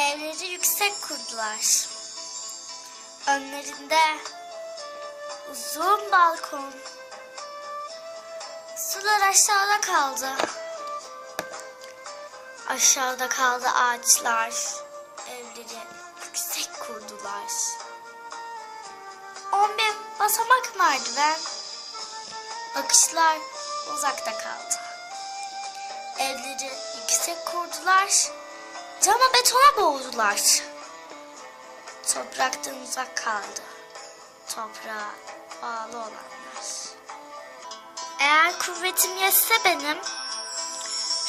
Evleri yüksek kurdular. Önlerinde uzun balkon. Sular aşağıda kaldı. Aşağıda kaldı ağaçlar. Evleri yüksek kurdular. On bin basamak merdiven. Bakışlar uzakta kaldı. Evleri yüksek kurdular. Cama betona boğdular. Topraktan uzak kaldı. Toprağa bağlı olanlar. Eğer kuvvetim yetse benim,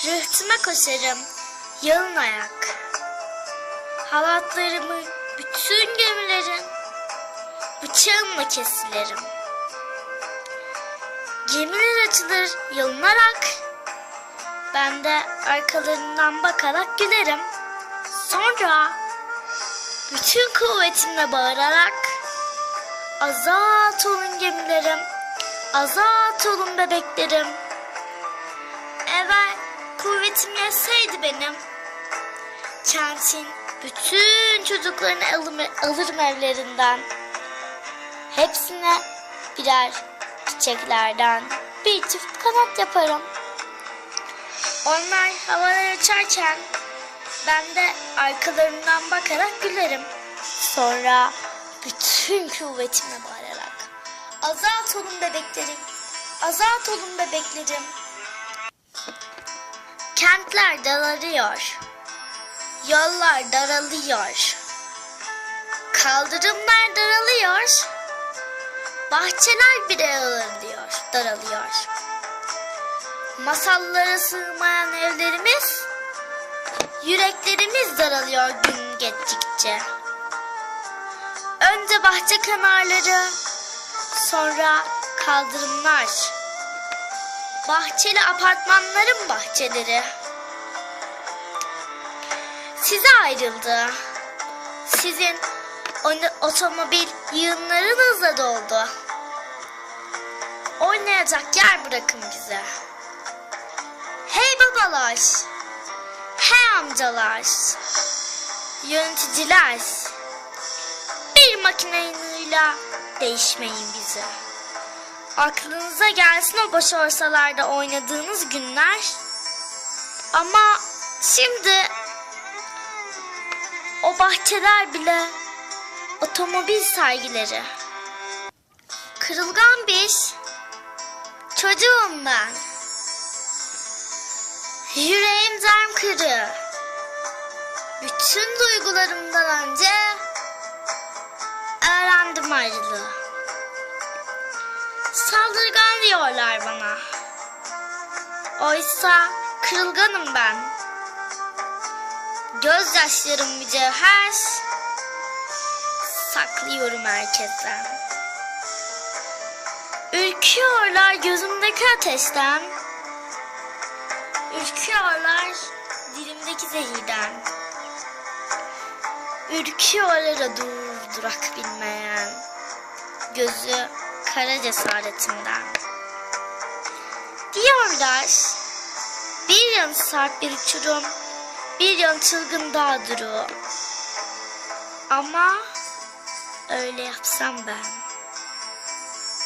rıhtıma koşarım yalın ayak. Halatlarımı bütün gemilerin bıçağımla kesilerim. Gemiler açılır yalınarak, ben de arkalarından bakarak gülerim. Sonra bütün kuvvetimle bağırarak azat olun gemilerim, azat olun bebeklerim. Evvel kuvvetim yetseydi benim, kentin bütün çocuklarını alım, alırım evlerinden. Hepsine birer çiçeklerden bir çift kanat yaparım. Onlar havalara uçarken ben de arkalarından bakarak gülerim. Sonra bütün kuvvetimle bağırarak azat olun bebeklerim, azat olun bebeklerim. Kentler daralıyor, yollar daralıyor, kaldırımlar daralıyor, bahçeler bile daralıyor, daralıyor. Masallara sığmayan evlerimiz, yüreklerimiz daralıyor gün geçtikçe. Önce bahçe kenarları, sonra kaldırımlar. Bahçeli apartmanların bahçeleri. Size ayrıldı. Sizin otomobil yığınlarınızla doldu. Oynayacak yer bırakın bize. Hey babalar, hey amcalar, yöneticiler, bir makineyle değişmeyin bizi. Aklınıza gelsin o boş orsalarda oynadığınız günler. Ama şimdi o bahçeler bile otomobil sergileri. Kırılgan bir çocuğum ben. Yüreğim zerm kırı. Bütün duygularımdan önce öğrendim ayrılığı. Saldırgan diyorlar bana. Oysa kırılganım ben. Gözyaşlarım mücevher. Saklıyorum herkesten. Ürküyorlar gözümdeki ateşten. Ürküyorlar dilimdeki zehirden. Ürküyorlar dur durak bilmeyen. Gözü kara cesaretimden. Diyorlar bir yan sarp bir uçurum, bir yan çılgın dağ duru. Ama öyle yapsam ben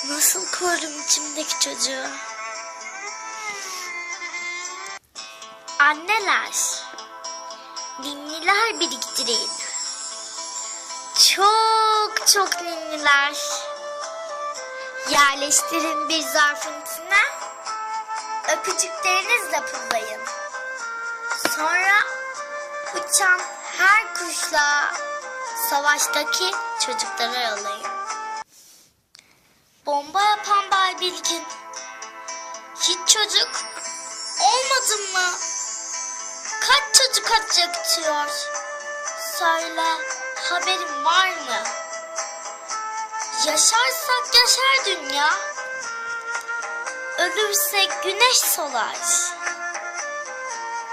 nasıl korurum içimdeki çocuğu? Anneler, ninniler biriktirin. Çok çok ninniler. Yerleştirin bir zarfın içine. Öpücüklerinizle pullayın. Sonra uçan her kuşla savaştaki çocuklara yollayın. Bomba yapan Bay Bilgin. Hiç çocuk olmadın mı? Kaç çocuk acıktıyor? Söyle haberin var mı? Yaşarsak yaşar dünya. Ölürsek güneş solar.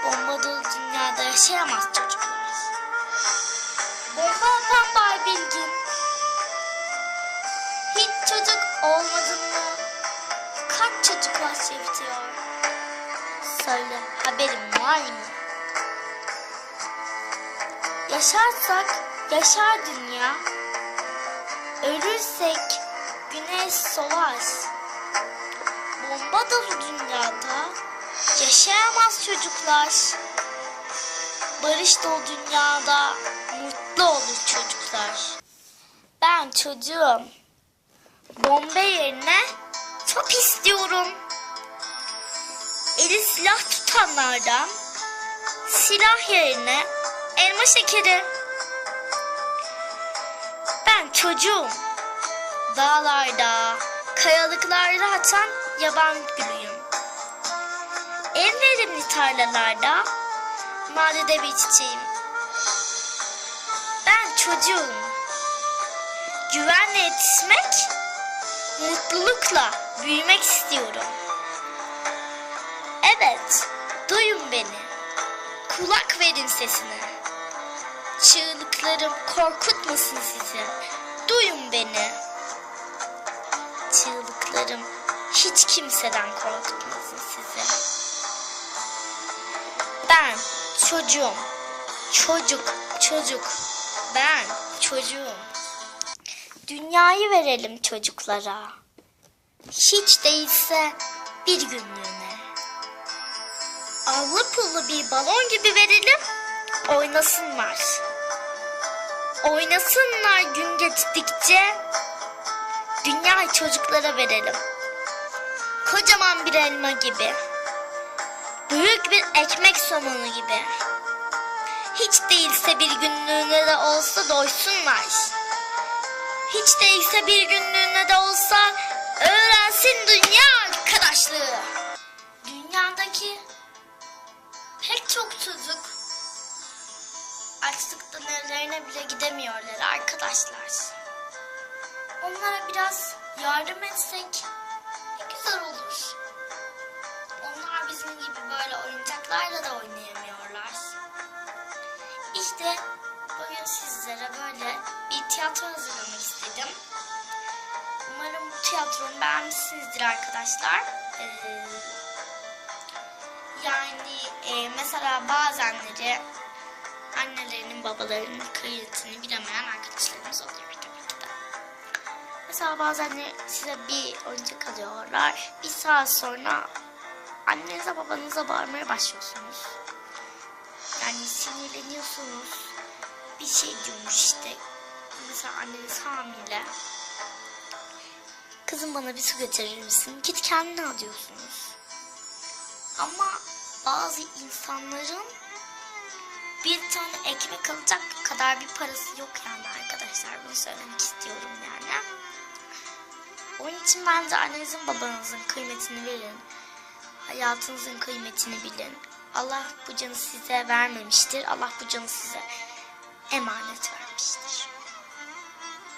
Bomba dolu dünyada yaşayamaz çocuklar. Bomba atan Bay Bilgin. Hiç çocuk olmadın mı? Kaç çocuk var sevdiyor? Söyle haberin var mı? Yaşarsak yaşar dünya. Ölürsek güneş solar. Bomba dolu dünyada yaşayamaz çocuklar. Barış dolu dünyada mutlu olur çocuklar. Ben çocuğum. Bomba yerine top istiyorum. Eli silah tutanlardan silah yerine elma şekeri. Ben çocuğum. Dağlarda, kayalıklarda atan yaban gülüyüm. En verimli tarlalarda nadide bir çiçeğim. Ben çocuğum. Güvenle yetişmek, mutlulukla büyümek istiyorum. Evet, duyun beni. Kulak verin sesine. Çığlıklarım korkutmasın sizi. Duyun beni. Çığlıklarım hiç kimseden korkutmasın sizi. Ben çocuğum. Çocuk, çocuk. Ben çocuğum. Dünyayı verelim çocuklara. Hiç değilse bir günlüğüne. Allı pullu bir balon gibi verelim, oynasınlar. Oynasınlar gün geçtikçe, dünyayı çocuklara verelim. Kocaman bir elma gibi, büyük bir ekmek somunu gibi. Hiç değilse bir günlüğüne de olsa doysunlar. Hiç değilse bir günlüğüne de olsa öğrensin dünya arkadaşlığı. Dünyadaki pek çok çocuk açlıktan evlerine bile gidemiyorlar arkadaşlar. Onlara biraz yardım etsek ne güzel olur. Onlar bizim gibi böyle oyuncaklarla da oynayamıyorlar. İşte bugün sizlere böyle bir tiyatro hazırlamak istedim. Umarım bu tiyatromu beğenmişsinizdir arkadaşlar. Ee, yani e, mesela bazenleri annelerinin babalarının kıymetini bilemeyen arkadaşlarımız oluyor tabii ki de. Mesela bazen de size bir oyuncak alıyorlar. Bir saat sonra annenize babanıza bağırmaya başlıyorsunuz. Yani sinirleniyorsunuz. Bir şey diyormuş işte. Mesela anneniz hamile. Kızım bana bir su getirir misin? Git kendine al diyorsunuz. Ama bazı insanların bir tane ekmek alacak kadar bir parası yok yani arkadaşlar. Bunu söylemek istiyorum yani. Onun için bence annenizin babanızın kıymetini verin. Hayatınızın kıymetini bilin. Allah bu canı size vermemiştir. Allah bu canı size emanet vermiştir.